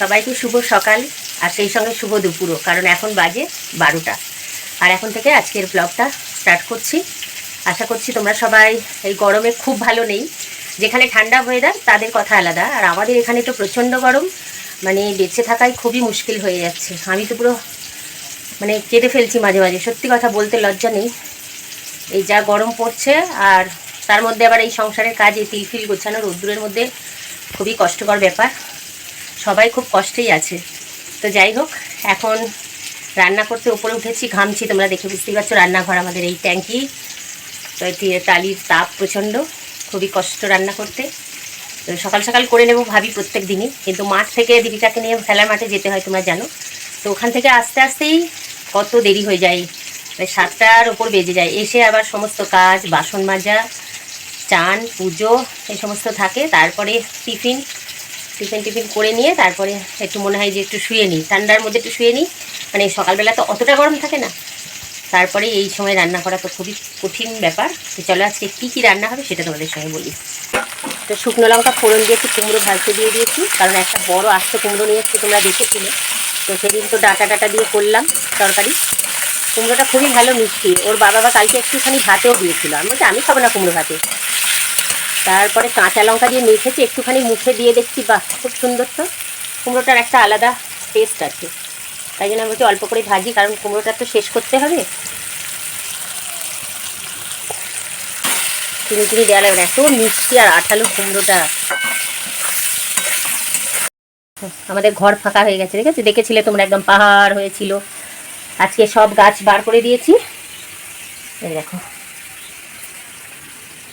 সবাইকে শুভ সকাল, আর সেই সঙ্গে শুভ দুপুরও, কারণ এখন বাজে বারোটা। আর এখন থেকে আজকের ব্লগটা স্টার্ট করছি। আশা করছি তোমরা সবাই এই গরমে খুব ভালো নেই। যেখানে ঠান্ডা ওয়েদার তাদের কথা আলাদা। আর আমাদের এখানে তো প্রচণ্ড গরম মানে বেঁচে থাকাই খুবই মুশকিল হয়ে যাচ্ছে। আমি তো পুরো মানে কেঁদে ফেলছি মাঝে মাঝে। সত্যি কথা বলতে লজ্জা নেই। এই যা গরম পড়ছে, আর তার মধ্যে আবার এই সংসারের কাজ, এই তিলফিল গোছানো রোদ্দুরের মধ্যে খুবই কষ্টকর ব্যাপার। সবাই খুব কষ্টেই আছে। তো যাই হোক, এখন রান্না করতে উপরে উঠেছি, ঘামছি, তোমরা দেখে বুঝতেই পারছ, রান্নাঘর আমাদের এই ট্যাঙ্কি। তো টালির তাপ প্রচণ্ড, খুবই কষ্ট রান্না করতে। তো সকাল সকাল করে নেব ভাবি প্রত্যেক দিনই, কিন্তু মাঠ থেকে দীপিকাকে নিয়ে খেলার মাঠে যেতে হয়, তোমরা জানো। তো ওখান থেকে আস্তে আস্তেই কত দেরি হয়ে যায় সাতটার ওপর বেজে যায়। এসে আবার সমস্ত কাজ, বাসন মাজা, চান, পুজো, এই সমস্ত থাকে। তারপরে টিফিন টিফিন টিফিন করে নিয়ে তারপরে একটু মনে হয় যে একটু শুয়ে নিই। ঠান্ডার মধ্যে একটু শুয়ে নিই। মানে সকালবেলা তো অতটা গরম থাকে না। তারপরে এই সময় রান্না করা তো খুবই কঠিন ব্যাপার। তো চলো আজকে কী কী রান্না হবে সেটা তোমাদের সঙ্গে বলি। তো শুকনো লঙ্কা ফোড়ন দিয়েছি কুমড়ো ভাজতে দিয়ে দিয়েছি। কারণ একটা বড় আস্ত কুমড়ো নিয়ে এসছে তোমরা দেখেছিলে। তো সেদিন তো ডাটা ডাটা দিয়ে করলাম তরকারি। কুমড়োটা খুবই ভালো মিষ্টি। ওর বাবা বা কালকে একটুখানি ভাতেও দিয়েছিল। আমি বলছি, আমি খাব না কুমড়ো ভাতে। তারপরে কাঁচা লঙ্কা দিয়ে মেখেছি, একটুখানি মুখে দিয়ে দেখছি, বাহ, খুব সুন্দর তো। কুমড়োটার একটা আলাদা টেস্ট আছে। তাই জন্য আমি বলছি অল্প করে ভাজি, কারণ কুমড়োটা তো শেষ করতে হবে। চিনি চিনি দেওয়া লাগবে। এত মিষ্টি আর আঠালো কুমড়োটা। আমাদের ঘর ফাঁকা হয়ে গেছে, ঠিক আছে? দেখেছিলে তোমরা একদম পাহাড় হয়েছিল। আজকে সব গাছ বার করে দিয়েছি। এই দেখো।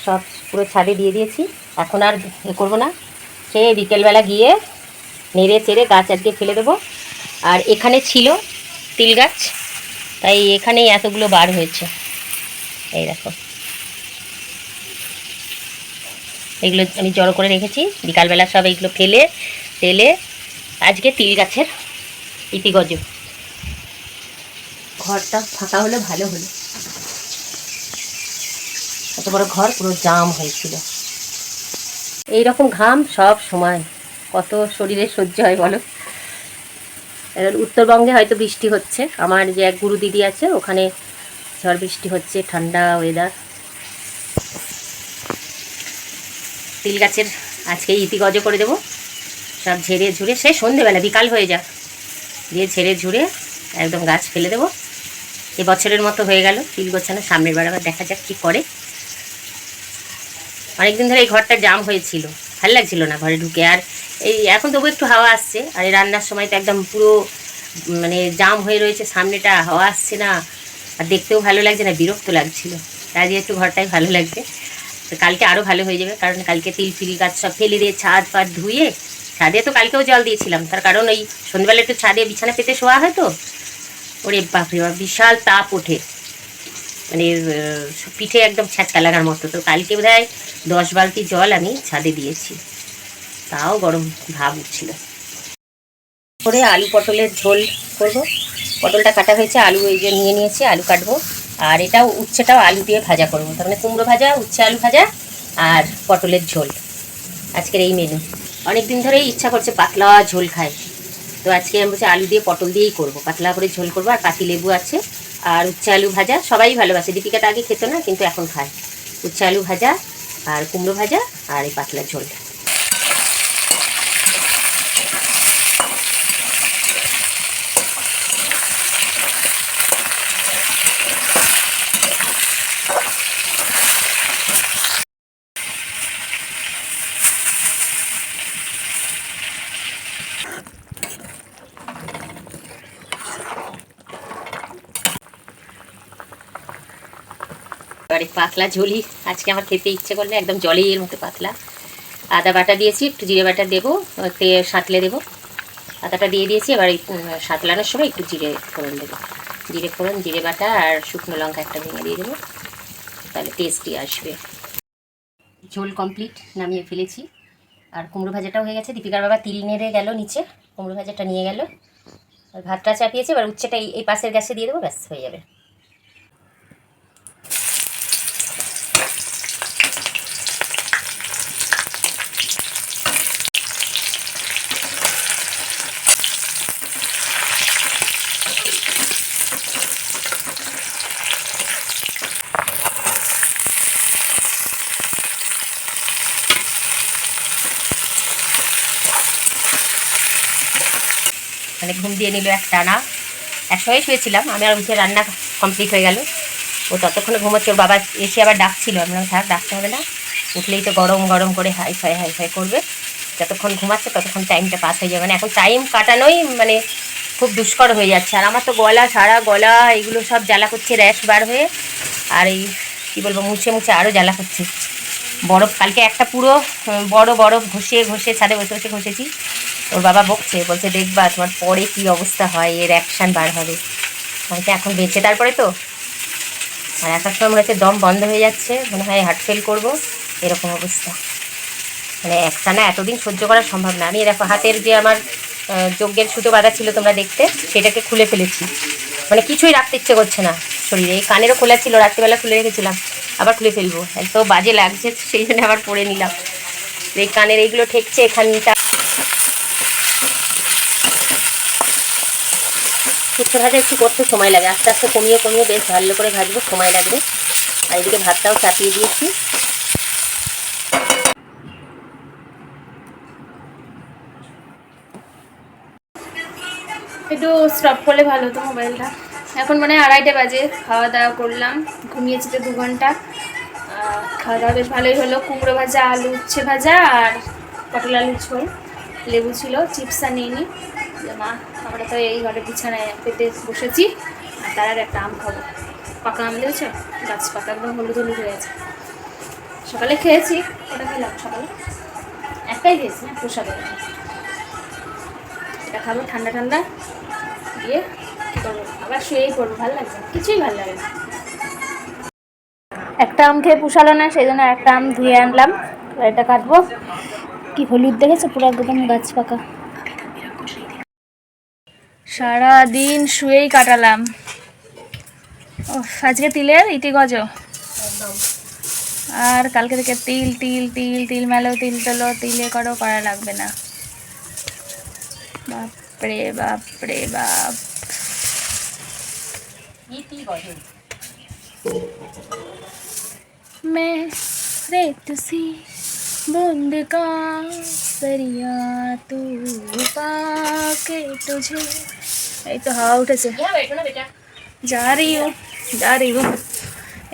সব পুরো ছাদে দিয়ে দিয়েছি। এখন আর এ করব না। সে বিকেলবেলা গিয়ে নেড়ে চেড়ে গাছ আজকে ফেলে দেবো। আর এখানে ছিল তিল গাছ। তাই এখানেই এতগুলো বার হয়েছে। এই দেখো। এগুলো আমি জড়ো করে রেখেছি। বিকালবেলা সব এইগুলো ফেলে, তেলে আজকে তিল গাছের ইতিগজ ঘরটা ফাঁকা হলে ভালো হলো। এত বড় ঘর পুরো জাম হয়েছিল। এই রকম ঘাম সব সময়। কত শরীরে সহ্য হয় বলো? উত্তরবঙ্গে হয়তো বৃষ্টি হচ্ছে। আমার যে এক গুরু দিদি আছে, ওখানে ঝড় বৃষ্টি হচ্ছে, ঠান্ডা ওয়েদার তিল গাছের আজকে ইতিগজ করে দেবো। সব ঝেড়ে ঝুড়ে, সে সন্ধেবেলা, বিকাল হয়ে যাক। দিয়ে ঝেড়ে ঝুড়ে একদম গাছ ফেলে দেবো। এবছরের মতো হয়ে গেল, তিল গোছানো, সামনের বার আবার দেখা যাক কী করে। অনেকদিন ধরে এই ঘরটা জাম হয়েছিল। ভালো লাগছিল না ঘরে ঢুকে। আর এই এখন তবু একটু হাওয়া আসছে। আর এই রান্নার সময় তো একদম পুরো মানে জাম হয়ে রয়েছে। সামনেটা হাওয়া আসছে না। আর দেখতেও ভালো লাগছে না, বিরক্ত লাগছিল। তাই একটু ঘরটাই ভালো লাগছে তো কালকে আরও ভালো হয়ে যাবে। কারণ কালকে তিল ফিল গাছ সব ফেলে দিয়ে ছাদ ফাদ ধুয়ে, ছাদে তো কালকেও জল দিয়েছিলাম। তার কারণ ওই সন্ধ্যেবেলা একটু ছাদে বিছানা পেতে শোয়া হয় তো? ওরে বাপরে বাপ, বিশাল তাপ ওঠে। মানে পিঠে একদম ছ্যাঁচকা লাগার মতো। তো কালকে বোধ হয় দশ বালতি জল আমি ছাদে দিয়েছি। তাও গরম ভাব উঠছিল। করে আলু পটলের ঝোল করব। পটলটা কাটা হয়েছে, আলু এই যে নিয়ে নিয়েছি, আলু কাটবো। আর এটাও উচ্ছেটাও আলু দিয়ে ভাজা করব। তার মানে কুমড়ো ভাজা, উচ্ছে আলু ভাজা আর পটলের ঝোল। আজকের এই মেনু অনেক দিন ধরেই ইচ্ছা করছে পাতলা ঝোল খাই। তো আজকে আমি বলছি আলু দিয়ে পটল দিয়েই করব। পাতলা করে ঝোল করব। আর পাতি লেবু আছে। আর উচ্ছে আলু ভাজা, সবাই ভালোবাসে। দীপিকাটা আগে খেত না, কিন্তু এখন খায়। উচ্ছে আলু ভাজা, আর কুমড়ো ভাজা, আর এই পাতলা ঝোল পাতলা ঝোলই। আজকে আমার খেতে ইচ্ছে করলে একদম জলেই এর মতো পাতলা। আদা বাটা দিয়েছি একটু জিরে বাটা দেবো তে সাঁতলে দেবো। আদাটা দিয়ে দিয়েছি এবার এই, সাঁতলানোর সময় একটু জিরে ফোড়ন দেবো। জিরে ফোড়ন জিরে বাটা আর শুকনো লঙ্কা একটা ভেঙে দিয়ে দেবো। তাহলে টেস্টি আসবে। ঝোল কমপ্লিট নামিয়ে ফেলেছি। আর কুমড়ো ভাজাটাও হয়ে গেছে। দীপিকার বাবা তিল নেড়ে গেল নিচে কুমড়ো ভাজাটা নিয়ে গেল। ভাতটা চাপিয়েছে এবার উচ্ছেটা এই পাশের গ্যাসে দিয়ে দেবো ব্যাস হয়ে যাবে। ঘুম দিয়ে নিল এক টানা একসঙ্গে শুয়েছিলাম, আমি আর উঠে রান্না কমপ্লিট হয়ে গেল। ও ততক্ষণে ঘুমোচ্ছে, ওর বাবা এসে আবার ডাকছিল। আমি বললাম থাক ডাকতে হবে না। উঠলেই তো গরম গরম করে হাই ফাই হাই ফাই করবে। যতক্ষণ ঘুমাচ্ছে, ততক্ষণ টাইমটা পাস হয়ে যাবে। মানে এখন টাইম কাটানোই মানে খুব দুষ্কর হয়ে যাচ্ছে। আর আমার তো গলা সারা গলা, এগুলো সব জ্বালা করছে র্যাশ বার হয়ে। আর এই, কী বলব, মুছে মুছে আরও জ্বালা করছে। বরফ, কালকে একটা পুরো বড় বরফ ঘষে ঘষে, ছাদে বসে বসে ঘষেছি। ওর বাবা বকছে, বলছে, দেখবা তোমার পরে কি অবস্থা হয়, এর অ্যাকশান বার হবে। বলছে, এখন বেঁচে, তারপরে তো? আর একার সময় মনে হচ্ছে দম বন্ধ হয়ে যাচ্ছে, মনে হয় হার্ট ফেল করব, এরকম অবস্থা। মানে একটানা এতদিন সহ্য করা সম্ভব না। আমি দেখো, হাতের যে আমার যজ্ঞের সুতো বাঁধা ছিল তোমরা দেখতে, সেটাকে খুলে ফেলেছি। মানে কিছুই রাখতে ইচ্ছে করছে না শরীরে। এই কানেরও খোলা ছিল, রাত্রিবেলা খুলে রেখেছিলাম। আবার খুলে ফেলব। এত বাজে লাগছে, সেই জন্য আবার পরে নিলাম। এই কানের এইগুলো ঠেকছে এখানটা। শুক্তো ভাজা একটু করতে সময় লাগে। আস্তে আস্তে কমিয়ে কমিয়ে বেশ ভালো করে ভাজবো, সময় লাগবে। আর এদিকে ভাতটাও চাপিয়ে দিয়েছি। একটু স্টপ করলে ভালো হতো মোবাইলটা এখন মানে আড়াইটা বাজে খাওয়া দাওয়া করলাম, ঘুমিয়েছি তো দু ঘণ্টা। খাওয়া দাওয়া বেশ ভালোই হলো, কুমড়ো ভাজা, আলু উচ্ছে ভাজা আর পটল আলু ঝোল। লেবু ছিল, চিপস আর নিয়ে নিই মা, আমরা তো এই ঘরে বিছানায় পেতে বসেছি, আর তার আর একটা আম খাব। পাকা আম দিয়েছে গাছ পাতা একদম হলুদ হলুদ হয়ে আছে। সকালে খেয়েছি ওটা খেলাম সকালে? একটাই খেয়েছি না প্রসাদ এটা খাব ঠান্ডা ঠান্ডা, দিয়ে কী করব? শুয়েই পড়ব, ভালো কিছুই ভালো লাগে না। একটা আম খেয়ে পুষালো না, সেই জন্য একটা আম ধুয়ে আনলাম। এটা কাটবো। কি হলুদ দেখেছ? পুরো একদম গাছ পাকা। সারা দিন শুয়েই কাটালাম। ও আজকে তিলের ইতি গজ। আর কালকে থেকে তিল তিল তিল তিল মেলো, তিল তোলো, তিলে করো, করা লাগবে না। বাপরে বাপরে বাপ ইতি গজল मैं रेत सी बूंद का सरिया तू पाके तुझे এই তো হাওয়া উঠেছে বেটো না বেটা যা রি ও যা রি ও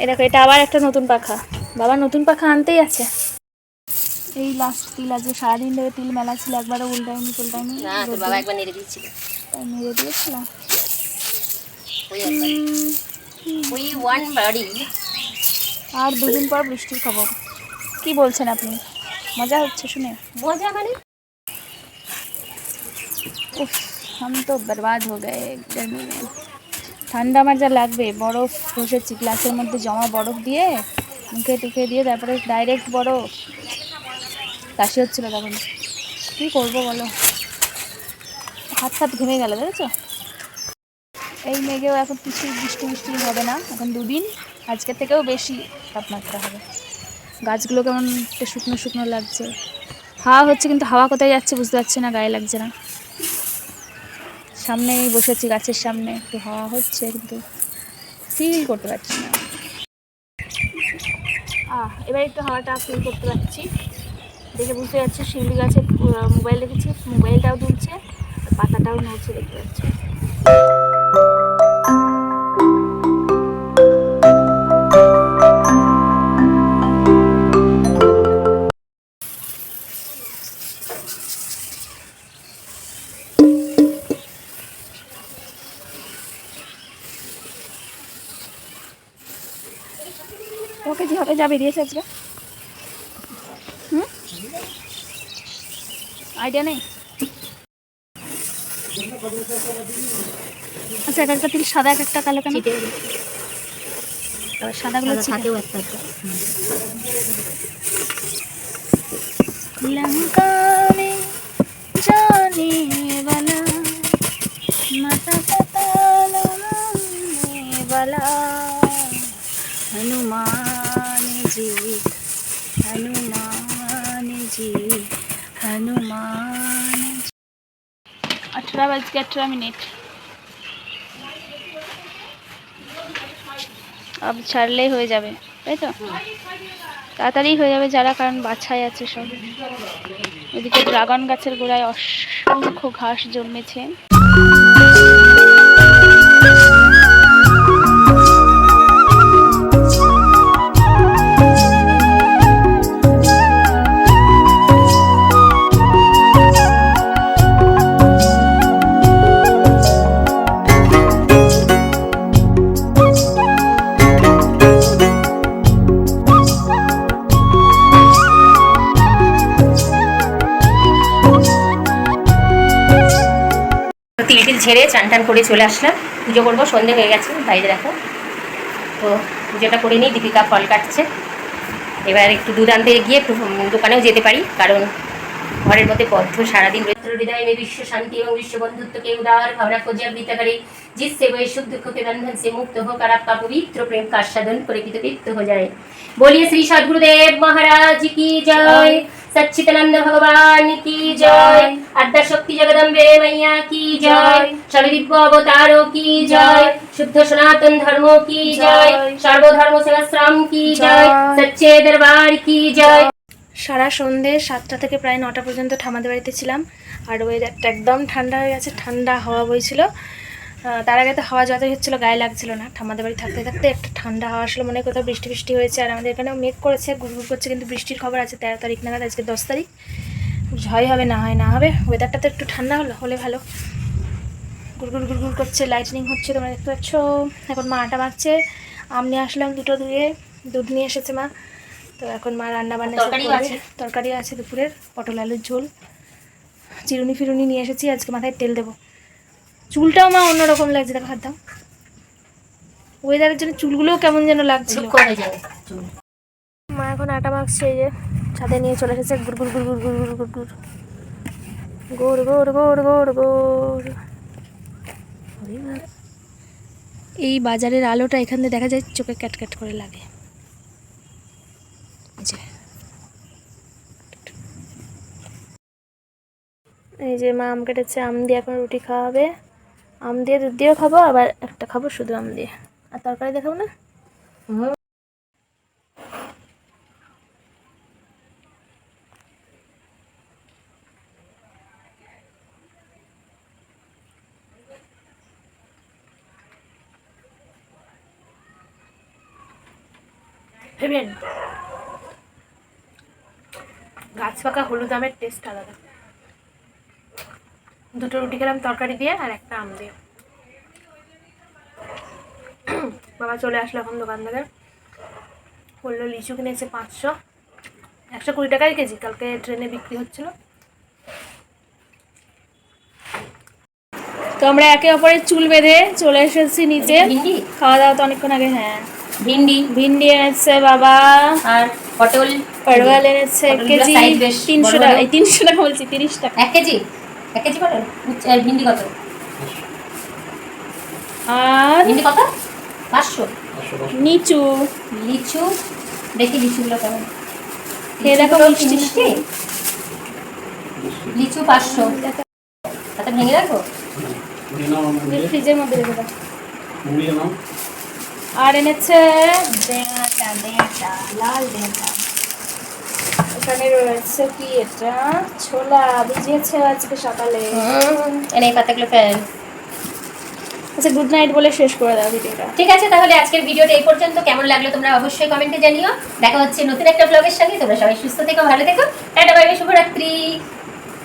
এই দেখো এটা আবার একটা নতুন পাখা বাবা নতুন পাখা আনতেই আছে এই লাস্ট তিল আজকে সারাদিন ধরে তিল মেলা ছিল একবারও উল্টাইনি উল্টাইনি না তোর বাবা একবার নেড়ে দিয়েছিল তাই মেরে দিয়েছিলাম ওই একবার উই ওয়ান বাড়ি আর দুদিন পর বৃষ্টির খবর কি বলছেন আপনি মজা হচ্ছে শুনে মজা মানে উফ हम तो बर्बाद हो गए गर्मी में ঠান্ডা আমার যা লাগবে বরফ বসেছি গ্লাসের মধ্যে জমা বরফ দিয়ে মুখে টুকে দিয়ে তারপরে ডাইরেক্ট বরফ কাশি হচ্ছিল তখন কী করবো বলো হাত ফাত ঘেমে গেল বুঝেছো এই মেঘেও এখন কিছু বৃষ্টি বৃষ্টি হবে না, এখন দুদিন। আজকের থেকেও বেশি তাপমাত্রা হবে। গাছগুলো কেমন একটু শুকনো শুকনো লাগছে। হাওয়া হচ্ছে কিন্তু হাওয়া কোথায় যাচ্ছে বুঝতে পারছি না, গায়ে লাগছে না। সামনেই বসেছি গাছের সামনে, একটু হাওয়া হচ্ছে কিন্তু ফিল করতে পারছি না। এবার একটু হাওয়াটা ফিল করতে পারছি। দেখে বুঝতে পারছি শিউলি গাছে মোবাইল রেখেছি মোবাইলটাও দুলছে, পাতাটাও নড়ছে দেখতে পাচ্ছি। কেজি হবে যা বেরিয়েছে আজকে। হুম? আইডিয়া নেই? আচ্ছা এক একটা তিল সাদা এক একটা কালো কেন? সাদাগুলো ছাতেও একটা লঙ্কা জানে বানা মাতা হনুমান জি হনুমান জি হনুমান আঠেরো বাজকে আঠেরো মিনিট। আব ছাড়লেই হয়ে যাবে, তাই তো? তাড়াতাড়ি হয়ে যাবে যারা, কারণ বাছাই আছে সব। এদিকে ড্রাগন গাছের গোড়ায় অসংখ্য ঘাস জন্মেছে। ঝেড়ে চান টান করে চলে আসলাম। পুজো করব, সন্ধে হয়ে গেছে, বাইরে দেখো। তো পুজোটা করে নিই, দীপিকা ফল কাটছে। এবার একটু দুধ আনতে গিয়ে একটু দোকানেও যেতে পারি, কারণ ঘরের মধ্যে বদ্ধ সারাদিন হৃদয় মে বিশ্ব শান্তি এবং বিশ্ব বন্ধুত্বকে উদার ভাবনা খোঁজা সুখ দুঃখকে মুক্ত হোক, আর আপা পবিত্র প্রেম কার সাধন হয়ে যায়। বলিয়ে শ্রী সদ্গুরুদেব মহারাজ কি জয়। सच्चिदानंद भगवान की जय अद्या शक्ति जगदम्बे मैया की जय सभी दिव्य अवतारों की जय शुद्ध सनातन धर्मों की जय सर्वधर्म सहस्राम की जय सच्चे दरबार की जय সারা সন্ধে সাতটা থেকে প্রায় নটা পর্যন্ত ঠামাদের বাড়িতে ছিলাম আর ওয়েদারটা একদম ঠান্ডা হয়ে গেছে ঠান্ডা হাওয়া বইছিল আহ, তার আগে তো হাওয়া যতই হচ্ছিল গায়ে লাগছিল না। ঠামাদের বাড়ি থাকতে থাকতে একটা ঠান্ডা হাওয়া আসলে মনে হয় কোথাও বৃষ্টি বৃষ্টি হয়েছে। আর আমাদের এখানেও মেঘ করেছে গুড়গুড় করছে কিন্তু বৃষ্টির খবর আছে তেরো তারিখ নাগাদ আজকে দশ তারিখ। হয় হবে না হয় না হবে। ওয়েদারটা তো একটু ঠান্ডা হলো হলে ভালো। গুড়গুড় গুড়গুড় করছে লাইটনিং হচ্ছে তোমরা দেখতে পাচ্ছ। এখন মা আটা মাখছে আম নিয়ে আসলাম দুটো ধুয়ে দুধ নিয়ে এসেছে মা। তো এখন মা রান্না বান্না। আছে। তরকারিও আছে দুপুরের পটল আলুর ঝোল। চিরুনি ফিরুনি নিয়ে এসেছি আজকে মাথায় তেল দেবো। চুলটাও মা অন্যরকম লাগছে দেখো হাত দাও। ওয়েদারের জন্য চুলগুলোও কেমন যেন হয়ে মা এখন আটা মাখছে এই যে ছাদে নিয়ে চলে এসেছে গুড় গুড় গুড় গুড় গুড় গুড় গুড় গুড়। গোড় গোড় গোড় গোড় গোড়। এই বাজারের আলোটা এখান থেকে দেখা যায় চোখে ক্যাট ক্যাট করে লাগে। এই যে। এই যে মা আম কেটেছে আম দিয়ে এখন রুটি খাওয়া হবে আম দিয়ে দুধ দিয়েও খাব, আবার একটা খাব শুধু আম দিয়ে। আর তরকারি দেখাবো না? গাছ পাকা হলুদ আমের টেস্ট আলাদা। দুটো রুটি খেলাম তরকারি দিয়ে আর একটা আম দিয়ে। বাবা চলে আসলো এখন দোকান থেকে। বলল লিচু কিনেছে পাঁচশো। একশো কুড়ি টাকাই কেজি কালকে ট্রেনে বিক্রি হচ্ছিল। তো আমরা একে অপরের চুল বেঁধে চলে এসেছি নিচে। খাওয়া দাওয়া তো অনেকক্ষণ আগে হ্যাঁ। ভিন্ডি? ভিন্ডি এনেছে বাবা। আর পটল? পারওয়াল এনেছে এক কেজি তিনশো টাকা তিনশো টাকা বলছি তিরিশ টাকা। এক কেজি? এক কেজি পটল ভিন্ডি কত? আর ভিন্ডি কত? পাঁচশো। নিচু লিচু। দেখি লিচুগুলো কেমন। খেয়ে দেখো মিষ্টি। লিচু পাঁচশো। তাতে ভেঙে রাখব? ফ্রিজের মধ্যে রেখে দাও। আর এনেছে ডেটা ডেটা লাল ডেটা এখানে রয়েছে কি এটা? ছোলা ভিজিয়েছে আজকে সকালে। এনে এই পাতাগুলো ফেল। আচ্ছা গুড নাইট বলে শেষ করে দাও ভিডিওটা। ঠিক আছে তাহলে আজকের ভিডিওটা এই পর্যন্ত। কেমন লাগল তোমরা অবশ্যই কমেন্টে জানিও। দেখা হচ্ছে নতুন একটা ব্লগের সঙ্গে। তোমরা সবাই সুস্থ থেকো ভালো থেকো। টাটা বাই শুভরাত্রি।